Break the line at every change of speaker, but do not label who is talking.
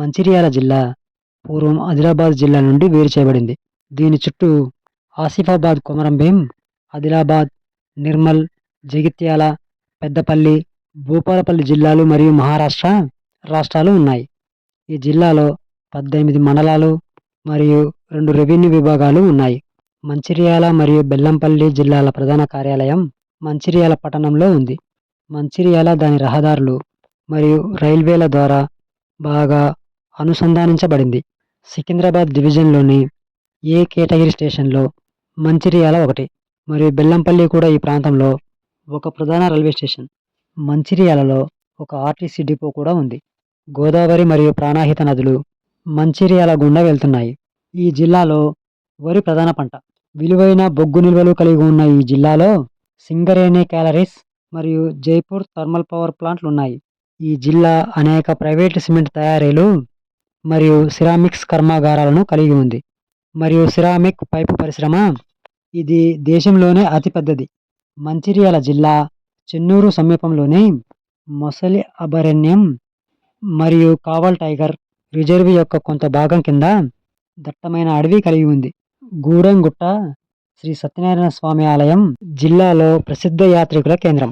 మంచిర్యాల జిల్లా పూర్వం ఆదిలాబాద్ జిల్లా నుండి వేరు చేయబడింది. దీని చుట్టూ ఆసిఫాబాద్ కొమరంభీం ఆదిలాబాద్ నిర్మల్ జగిత్యాల పెద్దపల్లి భూపాలపల్లి జిల్లాలు మరియు మహారాష్ట్ర రాష్ట్రాలు ఉన్నాయి. ఈ జిల్లాలో పద్దెనిమిది మండలాలు మరియు రెండు రెవెన్యూ విభాగాలు ఉన్నాయి. మంచిర్యాల మరియు బెల్లంపల్లి జిల్లాల ప్రధాన కార్యాలయం మంచిర్యాల పట్టణంలో ఉంది. మంచిర్యాల దాని రహదారులు మరియు రైల్వేల ద్వారా బాగా అనుసంధానించబడింది. సికింద్రాబాద్ డివిజన్లోని ఏ కేటగిరీ స్టేషన్లో మంచిర్యాల ఒకటి మరియు బెల్లంపల్లి కూడా ఈ ప్రాంతంలో ఒక ప్రధాన రైల్వే స్టేషన్. మంచిర్యాలలో ఒక ఆర్టీసీ డిపో కూడా ఉంది. గోదావరి మరియు ప్రాణాహిత నదులు మంచిర్యాల గుండా వెళ్తున్నాయి. ఈ జిల్లాలో వరి ప్రధాన పంట. విలువైన బొగ్గు నిల్వలు కలిగి ఉన్న ఈ జిల్లాలో సింగరేణి క్యాలరీస్ మరియు జైపూర్ థర్మల్ పవర్ ప్లాంట్లు ఉన్నాయి. ఈ జిల్లా అనేక ప్రైవేటు సిమెంట్ తయారీలు మరియు సిరామిక్స్ కర్మాగారాలను కలిగి ఉంది. మరియు సిరామిక్ పైపు పరిశ్రమ ఇది దేశంలోనే అతిపెద్దది మంచిర్యాల జిల్లా చెన్నూరు సమీపంలోని మొసలి అభయారణ్యం మరియు కావల్ టైగర్ రిజర్వ్ యొక్క కొంత భాగం కింద దట్టమైన అడవి కలిగి ఉంది. గూడెంగుట్ట శ్రీ సత్యనారాయణ స్వామి ఆలయం జిల్లాలో ప్రసిద్ధ యాత్రికుల కేంద్రం.